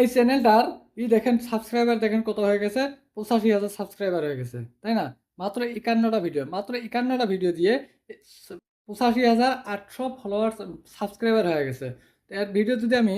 এই চ্যানেলটার ই দেখেন সাবস্ক্রাইবার দেখেন কত হয়ে গেছে? পঁচাশি হাজার সাবস্ক্রাইবার হয়ে গেছে, তাই না? মাত্র একান্নটা ভিডিও মাত্র একান্নটা ভিডিও দিয়ে পঁচাশি হাজার আটশো ফলোয়ার সাবস্ক্রাইবার হয়ে গেছে। এর ভিডিও যদি আমি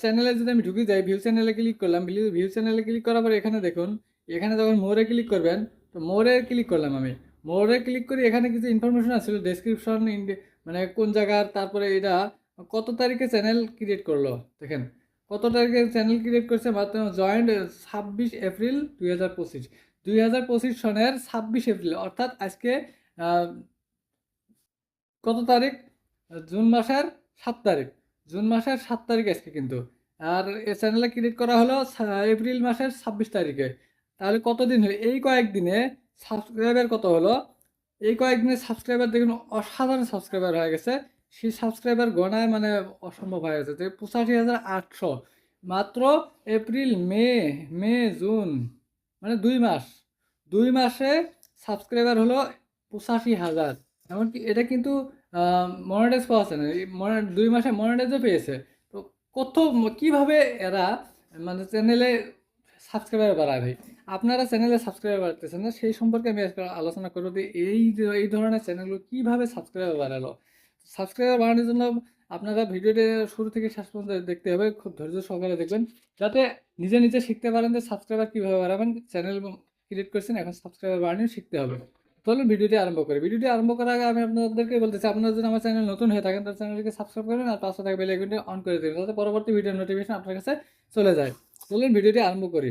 চ্যানেলে যদি আমি ঢুকে যাই ভিউ চ্যানেলে ক্লিক করলাম ভিউ চ্যানেলে ক্লিক করার পরে এখানে দেখুন, এখানে যখন মোরে ক্লিক করবেন, তো মোরে ক্লিক করলাম আমি। মোরে ক্লিক করি এখানে কিছু ইনফরমেশন আসছিল ডেসক্রিপশন মানে কোন জায়গার, তারপরে এটা, কত তারিখে চ্যানেল ক্রিয়েট করল, দেখেন। কত তারিখে চ্যানেল ক্রিয়েট করছে মাত্র জয়েন্ট ছাব্বিশ এপ্রিল দুই হাজার পঁচিশ। দুই হাজার পঁচিশ সনের ছাব্বিশ এপ্রিল, অর্থাৎ আজকে কত তারিখ? জুন মাসের সাত তারিখ। জুন মাসের সাত তারিখ আজকে কিন্তু। আর এ চ্যানেলে ক্রিয়েট করা হলো এপ্রিল মাসের ছাব্বিশ তারিখে। তাহলে কতদিন হলো? এই কয়েকদিনে সাবস্ক্রাইবার কত হলো? এই কয়েকদিনে সাবস্ক্রাইবার দেখুন, অসাধারণ সাবস্ক্রাইবার হয়ে গেছে। সেই সাবস্ক্রাইবার গণায় মানে অসম্ভব হয়ে গেছে যে পঁচাশি হাজার আটশো। মাত্র এপ্রিল, মে মে, জুন মানে দুই মাস। দুই মাসে সাবস্ক্রাইবার হলো পঁচাশি হাজার। এমনকি এটা কিন্তু মনিটাইজ পাওয়া আছে না। দুই মাসে মনিটাইজও পেয়েছে। তো কত, কীভাবে এরা মানে চ্যানেলে সাবস্ক্রাইবার ভাই? আপনারা চ্যানেলে সাবস্ক্রাইবার বাড়তেছেন না? সেই সম্পর্কে আমি আজকে আলোচনা করব যে এই এই ধরনের চ্যানেলগুলো কীভাবে সাবস্ক্রাইবার বাড়ালো? সাবস্ক্রাইবার বাড়ানোর জন্য আপনারা ভিডিওটি শুরু থেকে শেষ পর্যন্ত দেখতে হবে। খুব ধৈর্য সহকারে দেখবেন। যাতে নিজে নিজে শিখতে পারেন যে সাবস্ক্রাইবার কীভাবে বাড়াবেন চ্যানেল ক্রিয়েট করছেন, এখন সাবস্ক্রাইবার বাড়ানো শিখতে হবে। চলুন ভিডিওটি আরম্ভ করি। ভিডিওটি আরম্ভ করার আগে আমি আপনাদেরকে বলতেছি আপনারা যদি আমার চ্যানেল নতুন হয়ে থাকেন, তাহলে চ্যানেলটিকে সাবস্ক্রাইব করবেন আর পাশে থাকা বেল অন করে দেবেন যাতে পরবর্তী ভিডিও নোটিফিকেশন আপনার কাছে চলে যায়। চলুন ভিডিওটি আরম্ভ করি।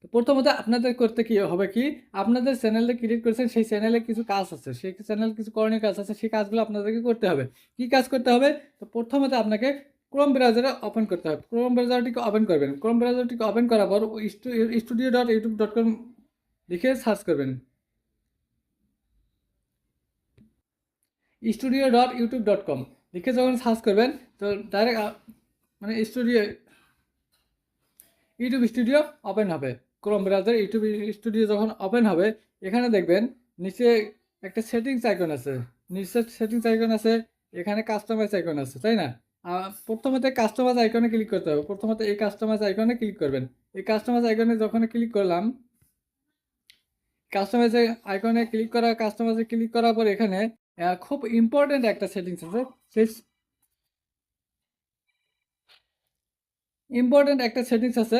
তো প্রথমত আপনাদের করতে কি হবে কি? আপনাদের চ্যানেলটা ক্রিয়েট করেছেন, সেই চ্যানেলে কিছু কাজ আছে। সেই চ্যানেল কিছু করণীয় কাজ আছে, সেই কাজগুলো আপনাদেরকে করতে হবে। কি কাজ করতে হবে? তো প্রথমত আপনাকে ক্রোম ব্রাউজারে ওপেন করতে হবে। ক্রোম ব্রাউজারটিকে ওপেন করবেন। ক্রোম ব্রাউজারটিকে ওপেন করার পর studio dot YouTube dot com লিখে সার্চ করবেন। Studio dot YouTube dot com লিখে যখন সার্চ করবেন, তো ডাইরেক্ট মানে স্টুডিও ইউটিউব স্টুডিও ওপেন হবে। ক্রোম ব্রাউজার ইউটিউব স্টুডিও যখন ওপেন হবে, এখানে দেখবেন নিচে একটা সেটিংস আইকন আছে। নিচে সেটিংস আইকন আছে, এখানে কাস্টমাইজ আইকন আছে, তাই না? প্রথমত কাস্টমাইজ আইকনে ক্লিক করতে হবে। প্রথমত এই কাস্টমাইজ আইকনে ক্লিক করবেন। এই কাস্টমাইজ আইকনে যখন ক্লিক করলাম কাস্টমাইজ আইকনে ক্লিক করা কাস্টমাইজে ক্লিক করার পর এখানে খুব ইম্পর্টেন্ট একটা সেটিংস আছে। সেই ইম্পর্টেন্ট একটা সেটিংস আছে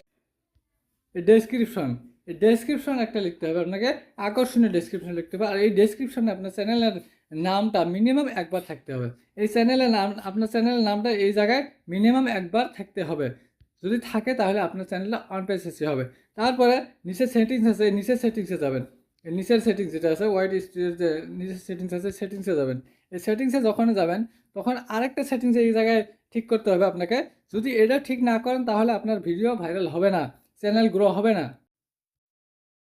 ডেসক্রিপশন এই ডেসক্রিপশন একটা লিখতে হবে আপনাকে, আকর্ষণীয় ডেসক্রিপশন লিখতে হবে। আর এই ডেসক্রিপশনে আপনার চ্যানেলের নামটা মিনিমাম একবার থাকতে হবে। এই চ্যানেলের নাম, আপনার চ্যানেলের নামটা এই জায়গায় মিনিমাম একবার থাকতে হবে। যদি থাকে তাহলে আপনার চ্যানেলটা অন পেজ এসে হবে। তারপরে নিচের সেটিংস আছে নিচের সেটিংসে যাবেন। এই নিচের সেটিংস যেটা আছে হোয়াইট যে নিচের সেটিংস আছে সেটিংসে যাবেন। এই সেটিংসে যখন যাবেন, তখন আরেকটা সেটিংস এই জায়গায় ঠিক করতে হবে আপনাকে। যদি এটা ঠিক না করেন, তাহলে আপনার ভিডিও ভাইরাল হবে না। চ্যানেল গ্রো হবে না।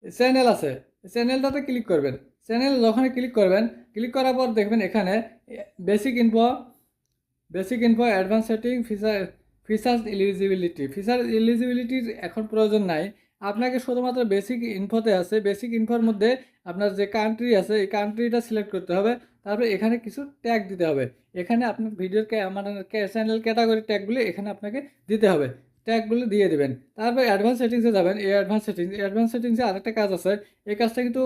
চ্যানেল আছে। চ্যানেলটাতে ক্লিক করবেন। চ্যানেল যখন ক্লিক করবেন, ক্লিক করার পর দেখবেন এখানে basic info basic info advance setting feature features eligibility feature এলিজিবিলিটির এখন প্রয়োজন নাই। আপনাকে শুধুমাত্র বেসিক ইনফোতে আছে। বেসিক ইনফোর মধ্যে আপনার যে কান্ট্রি আছে, এই কান্ট্রিটা সিলেক্ট করতে হবে। তারপরে এখানে কিছু ট্যাগ দিতে হবে। এখানে আপনার ভিডিওর মানে চ্যানেল ক্যাটাগরি ট্যাগগুলি এখানে আপনাকে দিতে হবে। ট্যাগগুলো দিয়ে দেবেন। তারপর অ্যাডভান্স সেটিংসে যাবেন। এই অ্যাডভান্স সেটিংস অ্যাডভান্স সেটিংসে আরেকটা কাজ আছে। এই কাজটা কিন্তু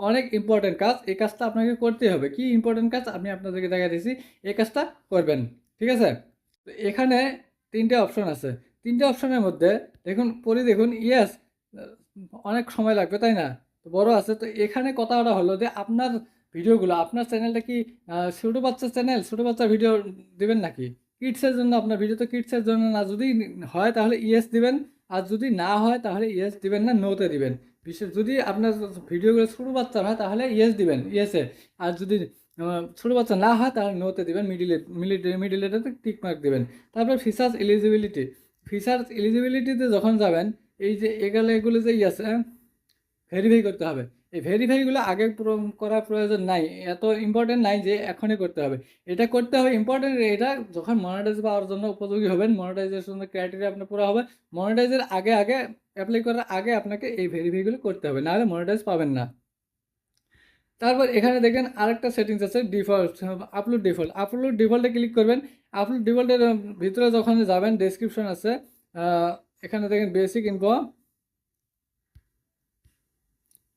অনেক ইম্পর্টেন্ট কাজ। এই কাজটা আপনাকে করতেই হবে। কি ইম্পর্টেন্ট কাজ? আমি আপনাদেরকে দেখা দিয়েছি। এই কাজটা করবেন। ঠিক আছে? তো এখানে তিনটে অপশন আছে। তিনটে অপশনের মধ্যে দেখুন পরে দেখুন ইয়েস অনেক সময় লাগবে, তাই না? তো বড় আছে। তো এখানে কথাটা হলো যে আপনার ভিডিওগুলো, আপনার চ্যানেলটা কি ছোটো বাচ্চার চ্যানেল ছোটো বাচ্চার ভিডিও দেবেন নাকি? কিডসের জন্য, আপনার ভিডিও তো কিডসের জন্য না, যদি হয় তাহলে ইয়েস দিবেন, আর যদি না হয় তাহলে ইয়েস দিবেন না নোতে দিবেন। বিশেষ যদি আপনার ভিডিওগুলো ছোটো বাচ্চা হয় তাহলে ইয়েস দিবেন ইয়েসে আর যদি ছোটো বাচ্চা না হয়, তাহলে নোতে দিবেন মিডিলে মিডিলে মিডিলেটাতে টিক মার্ক দিবেন। তারপর ফিচার্স এলিজিবিলিটি ফিচার্স এলিজিবিলিটিতে যখন যাবেন, এই যে এগুলো এগুলো যে আছে ভেরিফাই করতে হবে। এই ভেরিফাইগুলো আগে করার প্রয়োজন নাই, এত ইম্পর্টেন্ট নাই যে এখনই করতে হবে। এটা করতে হবে ইম্পর্টেন্ট এটা যখন মনিটাইজ পাওয়ার জন্য উপযোগী হবেন মনিটাইজেশন ক্রাইটেরিয়া আপনার পুরো হবে মনিটাইজের আগে আগে অ্যাপ্লাই করার আগে আপনাকে এই ভেরিফাইগুলো করতে হবে, নাহলে মনিটাইজ পাবেন না। তারপর এখানে দেখেন আরেকটা সেটিংস আছে ডিফল্ট আপলোড ডিফল্ট আপলোড ডিফল্টে ক্লিক করবেন আপলোড ডিফল্টের ভিতরে যখন যাবেন ডেসক্রিপশন আছে এখানে দেখেন basic info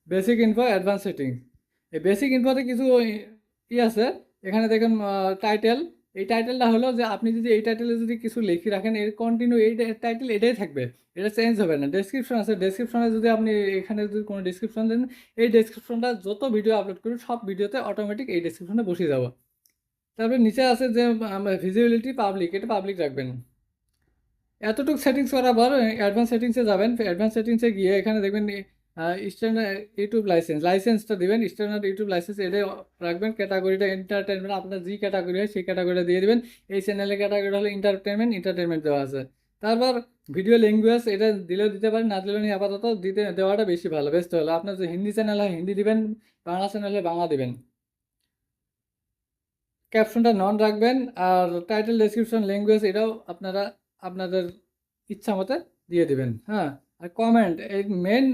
basic info advance setting এই বেসিক ইনফোতে কিছু ই- আছে। এখানে দেখেন টাইটেল এই টাইটেলটা হলো যে আপনি যদি এই টাইটেলে যদি কিছু লিখে রাখেন, এর কন্টিনিউ এই টাইটেল এটাই থাকবে। এটা চেঞ্জ হবে না। ডেসক্রিপশন আছে। ডেসক্রিপশনে যদি আপনি এখানে যদি কোনো ডেসক্রিপশন দেন, এই ডেসক্রিপশনটা যত ভিডিও আপলোড করি সব ভিডিওতে অটোমেটিক এই ডেসক্রিপশনে বসে যাব তারপরে নিচে আছে যে ভিজিবিলিটি পাবলিক এটা পাবলিক রাখবেন। এতটুকু সেটিংস করার পর অ্যাডভান্স সেটিংসে যাবেন। অ্যাডভান্স সেটিংসে গিয়ে এখানে দেখবেন স্ট্যান্ডার্ড ইউটিউব লাইসেন্স লাইসেন্সটা দেবেন স্ট্যান্ডার্ড ইউটিউব লাইসেন্স এটা রাখবেন ক্যাটাগরিটা এন্টারটেনমেন্ট আপনার যে ক্যাটাগরি হয় সেই ক্যাটাগরিটা দিয়ে দেবেন। এই চ্যানেলের ক্যাটাগরি হলো এন্টারটেনমেন্ট এন্টারটেনমেন্ট দেওয়া আছে। তারপর ভিডিও ল্যাঙ্গুয়েজ এটা দিলেও দিতে পারেন, না দিলেও নিয়ে আপাতত দিতে, দেওয়াটা বেশি ভালো বেস্ট হলো। আপনার যে হিন্দি চ্যানেল হয়, হিন্দি দিবেন, বাংলা চ্যানেল হয় বাংলা দিবেন। ক্যাপশনটা নন রাখবেন, আর টাইটেল ডেসক্রিপশন ল্যাঙ্গুয়েজ এটাও আপনারা, আপনাদের ইচ্ছা মতে দিয়ে দেবেন হ্যাঁ। আর কমেন্ট এই মেন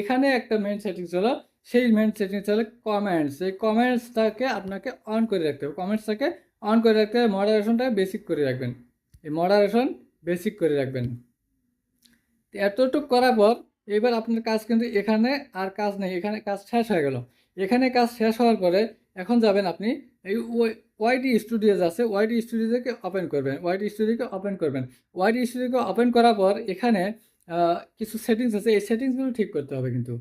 এখানে একটা মেন সেটিংস হলো সেই মেন সেটিংস হলো কমেন্টস এই কমেন্টসটাকে আপনাকে অন করে রাখতে হবে। কমেন্টসটাকে অন করে রাখতে হবে মডারেশনটা বেসিক করে রাখবেন। এই মডারেশন বেসিক করে রাখবেন। এতটুকু করার পর, এবার আপনার কাজ কিন্তু এখানে আর কাজ নেই, এখানে কাজ শেষ হয়ে গেল। এখানে কাজ শেষ হওয়ার পরে এখন যাবেন আপনি এই ওয়াইটি স্টুডিওজ আছে ওয়াইটি স্টুডিওকে ওপেন করবেন ওয়াইটি স্টুডিওকে ওপেন করবেন। ওয়াইটি স্টুডিওকে ওপেন করার পর এখানে কিছু সেটিংস আছে, এই সেটিংসগুলো ঠিক করতে হবে কিন্তু।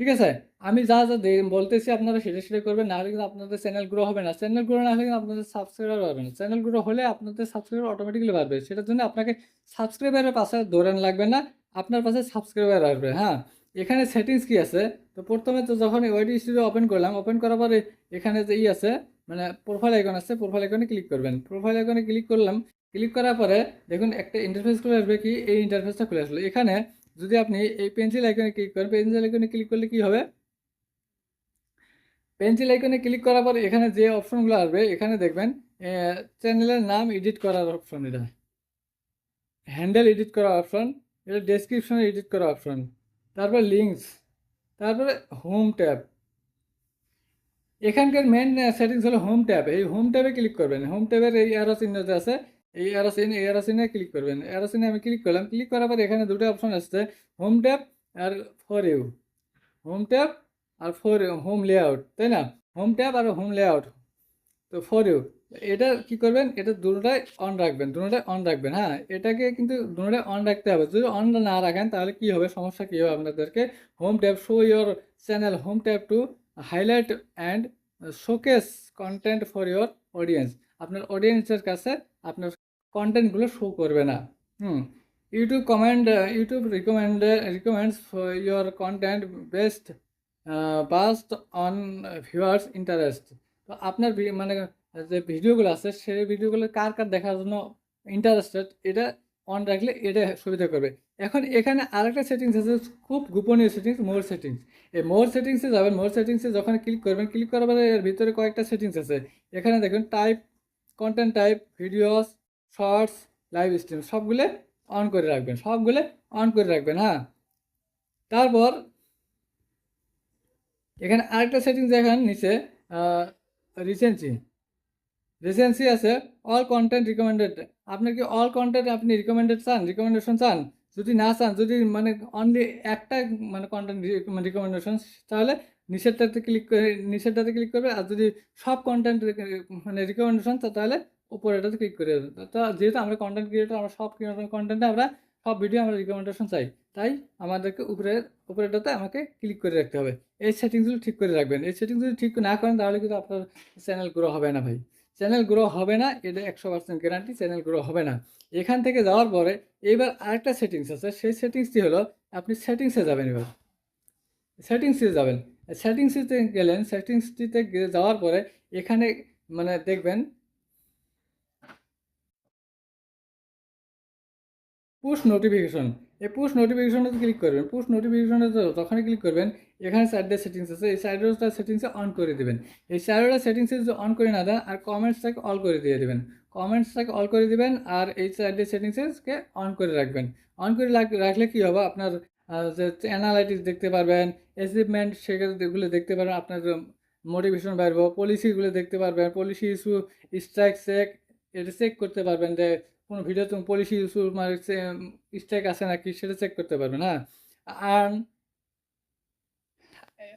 ঠিক আছে? আমি যা যা বলতেছি আপনারা সেটা সেটা করবেন না হলে কিন্তু আপনাদের চ্যানেল গ্রো হবে না। চ্যানেল গ্রো না হলে কিন্তু আপনাদের সাবস্ক্রাইবার বাড়বে না। চ্যানেল গ্রো হলে আপনাদের সাবস্ক্রাইবার অটোমেটিক্যালি বাড়বে। সেটার জন্য আপনাকে সাবস্ক্রাইবারের পাশে দৌড়ান লাগবে না, আপনার পাশে সাবস্ক্রাইবার আসবে হ্যাঁ? এখানে সেটিংস কি আছে? তো প্রথমে তো যখন ওয়াইটি স্টুডিও ওপেন করলাম ওপেন করার পরে এখানে যে ই আছে মানে প্রোফাইল আইকন আছে প্রোফাইল আইকনে ক্লিক করবেন। প্রোফাইল আইকনে ক্লিক করলাম ক্লিক করার পরে দেখুন একটা ইন্টারফেস খুলে আসবে কি? এই ইন্টারফেসটা খুলে আসলো। এখানে যদি আপনি এই পেন্সিল আইকনে ক্লিক করেন পেন্সিল আইকনে ক্লিক করলে কি হবে? পেন্সিল আইকনে ক্লিক করার পর এখানে যে অপশনগুলো আসবে, এখানে দেখবেন চ্যানেলের নাম এডিট করার অপশন এটা হ্যান্ডেল এডিট করার অপশন এটা ডেসক্রিপশন এডিট করার অপশন তারপর লিঙ্কস তারপরে হোম ট্যাব এখানকার মেন সেটিংস হলো হোম ট্যাব এই হোম ট্যাবে ক্লিক করবেন। হোম ট্যাবের এই অ্যারো চিহ্নতে আছে। এই অ্যারো চিহ্ন এই অ্যারো চিহ্নে ক্লিক করবেন। অ্যারো চিহ্নে আমি ক্লিক করলাম। ক্লিক করার পর এখানে দুটো অপশন আসছে। হোম ট্যাব আর ফর ইউ হোম ট্যাব আর ফর হোম লেআউট তাই না? হোম ট্যাব আর হোম লেআউট তো ফর ইউ এটা কি করবেন? এটা দুটোটাই অন রাখবেন। দুটোটাই অন রাখবেন হ্যাঁ? এটাকে কিন্তু দুটোটাই অন রাখতে হবে। যদি অন না রাখেন, তাহলে কি হবে? সমস্যা কী হবে আপনাদেরকে? Home tab show your channel home tab to highlight and showcase content for your audience আপনার অডিয়েন্সের কাছে আপনার কন্টেন্টগুলো শো করবে না। হুম YouTube commend YouTube recommend recommends your content best based on viewers interest তো আপনার মানে যে ভিডিওগুলো আছে, সেই ভিডিওগুলো কার কার দেখার জন্য ইন্টারেস্টেড এটা অন রাখলে এটা সুবিধা করবে। এখন এখানে আরেকটা সেটিংস আছে, খুব গোপনীয় সেটিংস মোর সেটিংস এই মোর সেটিংসে যাবেন মোর সেটিংসে যখন ক্লিক করবেন ক্লিক করার পরে এর ভিতরে কয়েকটা সেটিংস আছে। এখানে দেখুন type content type videos shorts, live stream, সবগুলো অন করে রাখবেন, সবগুলো অন করে রাখবেন হ্যাঁ? তারপর এখানে আরেকটা সেটিংস দেখেন নিচে রিসেন্সি রিসেন্সি আছে অল কন্টেন্ট রিকমেন্ডেড আপনার কি অল কন্টেন্ট আপনি রিকমেন্ডেড চান রিকমেন্ডেশন চান, যদি না চান, যদি মানে অনলি একটা মানে কন্টেন্ট রিকমেন্ডেশন তাহলে নিষেধটাতে ক্লিক করে, নিষেধটাতে ক্লিক করবে, আর যদি সব কন্টেন্ট মানে রিকমেন্ডেশন তাহলে উপরেটাতে ক্লিক করে তো যেহেতু আমরা কন্টেন্ট ক্রিয়েটর আমরা সব কন্টেন্টে আমরা সব ভিডিও আমরা রিকমেন্ডেশন চাই। তাই আমাদেরকে উপরে, উপরেটাতে আমাকে ক্লিক করে রাখতে হবে। এই সেটিংসগুলো ঠিক করে রাখবেন। এই সেটিংস যদি ঠিক না করেন, তাহলে কিন্তু আপনার চ্যানেল গ্রো হবে না ভাই। চ্যানেল গ্রো হবে না, এটা একশো পার্সেন্ট গ্যারান্টি চ্যানেল গ্রো হবে না। এখান থেকে যাওয়ার পরে এবার আরেকটা সেটিংস আছে। সেই সেটিংসটি হলো, আপনি সেটিংসে যাবেন এবার। সেটিংসে যাবেন। সেটিংসটিতে গেলেন সেটিংসটিতে যাওয়ার পরে এখানে মানে দেখবেন পুশ নোটিফিকেশন এই পুশ নোটিফিকেশনে ক্লিক করবেন। পুশ নোটিফিকেশনে যখনই ক্লিক করবেন, এখানে সাইডে সেটিংস আছে। এই সাইডেরটা সেটিংসে অন করে দেবেন। এই সাইডের সেটিংসে যদি অন করে না দেন, আর কমেন্টসটাকে অল করে দিয়ে দেবেন। কমেন্টসটাকে অল করে দেবেন, আর এই সাইডের সেটিংসকে অন করে রাখবেন। অন করে রাখ- রাখলে কি হবে? আপনার যে অ্যানালাইটিক্স দেখতে পারবেন অ্যাচিভমেন্ট সেগুলো দেখতে পারবেন, আপনার মোটিভেশন বাড়বো পলিসিগুলো দেখতে পারবেন পলিসি ইস্যু স্ট্রাইক চেক এটা চেক করতে পারবেন যে কোনো ভিডিও তুমি পলিসি মানে স্ট্রাইক আছে নাকি সেটা চেক করতে পারবেন হ্যাঁ আর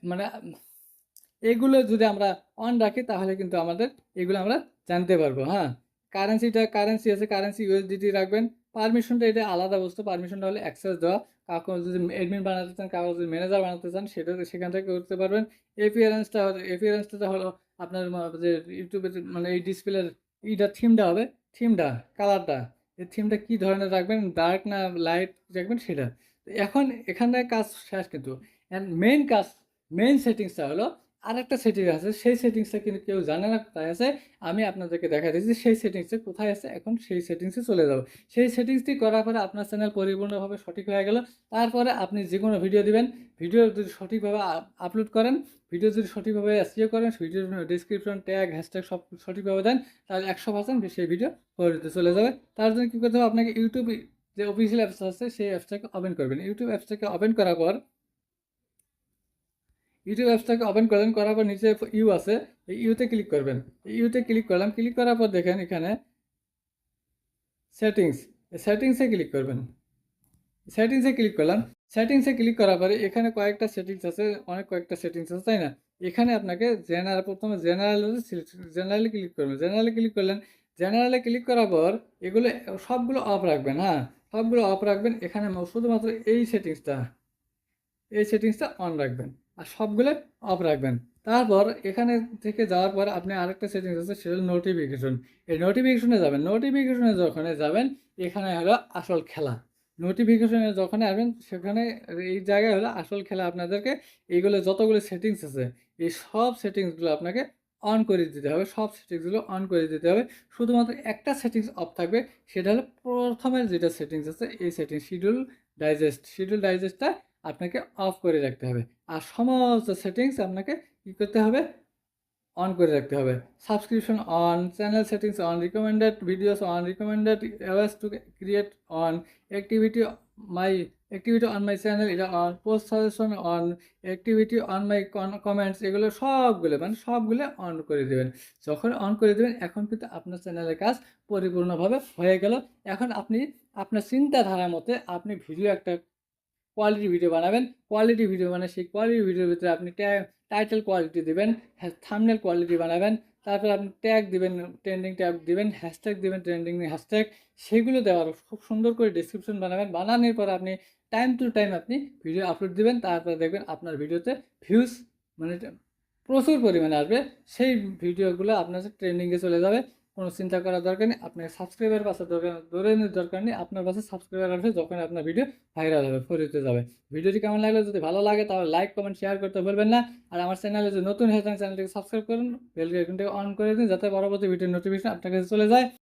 মানে এগুলো যদি আমরা অন রাখি, তাহলে কিন্তু আমাদের এগুলো আমরা জানতে পারব হ্যাঁ? কারেন্সিটা কারেন্সি আছে কারেন্সি ইউএসডিটি রাখবেন। পারমিশনটা এটা আলাদা বস্তু। পারমিশনটা হলে অ্যাক্সেস দেওয়া। কাউকে যদি অ্যাডমিন বানাতে চান, কাউকে যদি ম্যানেজার বানাতে চান, সেটা সেখান থেকে করতে পারবেন। এপিয়ারেন্সটা এপিয়ারেন্সটা হলো আপনার যে ইউটিউবে যে মানে এই ডিসপ্লের এইটা থিমটা হবে। থিমটা, কালারটা এই থিমটা কী ধরনের রাখবেন ডার্ক না লাইট রাখবেন সেটা। এখন এখানে কাজ শেষ কিন্তু। মেন কাজ মেন সেটিংসটা হলো আরেকটা সেটিং আছে, সেই সেটিংসটা কিন্তু কেউ জানে না কোথায় আছে। আমি আপনাদেরকে দেখা দিচ্ছি, সেই সেটিংসে কোথায় আছে, এখন সেই সেটিংসে চলে যাব। সেই সেটিংসটি করার পরে আপনার চ্যানেল পরিপূর্ণভাবে সঠিক হয়ে গেল। তারপরে আপনি যে কোনো ভিডিও দিবেন। ভিডিও যদি সঠিকভাবে আপলোড করেন ভিডিও যদি সঠিকভাবে এসিও করেন ভিডিওর ডিসক্রিপশন ট্যাগ হ্যাশট্যাগ সব সঠিকভাবে দেন, তাহলে একশো পার্সেন্ট সেই ভিডিও পরিবর্তে চলে যাবে। তার জন্য কী করতে হবে? আপনাকে ইউটিউব যে অফিসিয়াল অ্যাপস আছে, সেই অ্যাপসটাকে ওপেন করবেন। ইউটিউব অ্যাপসটাকে ওপেন করার পর ইউটিউব অ্যাপসটাকে ওপেন করলেন করার পর নিচে ইউ আছে, এই ইউতে ক্লিক করবেন। ইউতে ক্লিক করলাম ক্লিক করার পর দেখেন এখানে সেটিংস সেটিংসে ক্লিক করবেন। সেটিংসে ক্লিক করলাম সেটিংসে ক্লিক করার পরে এখানে কয়েকটা সেটিংস আছে, অনেক কয়েকটা সেটিংস আছে, তাই না? এখানে আপনাকে জেনারেল প্রথমে জেনারেল জেনারেলে ক্লিক করবেন। জেনারেলে ক্লিক করলেন জেনারেলে ক্লিক করার পর এগুলো, সবগুলো অফ রাখবেন হ্যাঁ? সবগুলো অফ রাখবেন, এখানে শুধুমাত্র এই সেটিংসটা এই সেটিংসটা অন রাখবেন। আর সবগুলো অফ রাখবেন। তারপর এখানে থেকে যাওয়ার পর আপনি আরেকটা সেটিংস আছে, সেটা হলো নোটিফিকেশন এই নোটিফিকেশনে যাবেন। নোটিফিকেশনে যখন যাবেন, এখানে হলো আসল খেলা। নোটিফিকেশনে যখন আসবেন, সেখানে এই জায়গায় হলো আসল খেলা আপনাদেরকে এইগুলো যতগুলো সেটিংস আছে, এই সব সেটিংসগুলো আপনাকে অন করে দিতে হবে। সব সেটিংসগুলো অন করে দিতে হবে। শুধুমাত্র একটা সেটিংস অফ থাকবে, সেটা হলো প্রথমের যেটা সেটিংস আছে, এই সেটিংস শিডিউল ডাইজেস্ট শিডিউল ডাইজেস্টটা আপনাকে অফ করে রাখতে হবে। আর সমস্ত সেটিংস আপনাকে কী করতে হবে? অন করে রাখতে হবে। Subscription on channel settings on recommended videos on recommended awards to create on activity my activity on my channel এটা on post suggestion on activity on my comments এগুলো সবগুলো মানে সবগুলো অন করে দেবেন। যখন অন করে দেবেন, এখন কিন্তু আপনার চ্যানেলের কাজ পরিপূর্ণভাবে হয়ে গেল। এখন আপনি, আপনার চিন্তাধারার মতে আপনি ভিডিও একটা কোয়ালিটি ভিডিও বানাবেন। কোয়ালিটি ভিডিও মানে সেই কোয়ালিটি ভিডিওর ভিতরে আপনি টাইটেল কোয়ালিটি দেবেন থামনেল কোয়ালিটি বানাবেন, তারপর আপনি ট্যাগ দিবেন ট্রেন্ডিং ট্যাগ দিবেন হ্যাশট্যাগ দিবেন ট্রেন্ডিং হ্যাশট্যাগ সেগুলো দেওয়ার খুব সুন্দর করে ডিসক্রিপশন বানাবেন। বানানোর পর আপনি টাইম টু টাইম আপনি ভিডিও আপলোড দিবেন, তারপরে দেখবেন আপনার ভিডিওতে ভিউজ মানে প্রচুর পরিমাণে আসবে। সেই ভিডিওগুলো আপনার ট্রেন্ডিংয়ে চলে যাবে। কোনো চিন্তা করার দরকার নেই আপনার সাবস্ক্রাইবার পাশে দরকার ধরে নেওয়ার দরকার নেই, আপনার পাশে সাবস্ক্রাইবার আসবে যখন আপনার ভিডিও ভাইরাল হবে ফরিতে যাবে। ভিডিওটি কেমন লাগল যদি ভালো লাগে তাহলে লাইক কমেন্ট শেয়ার করতে ভুলবেন না। আর আমার চ্যানেলে যদি নতুন হয়ে চ্যানেলটিকে সাবস্ক্রাইব করুন বেল আইকনটাকে অন করে দিন, যাতে পরবর্তী ভিডিও নোটিফিকেশন আপনার কাছে চলে যায়।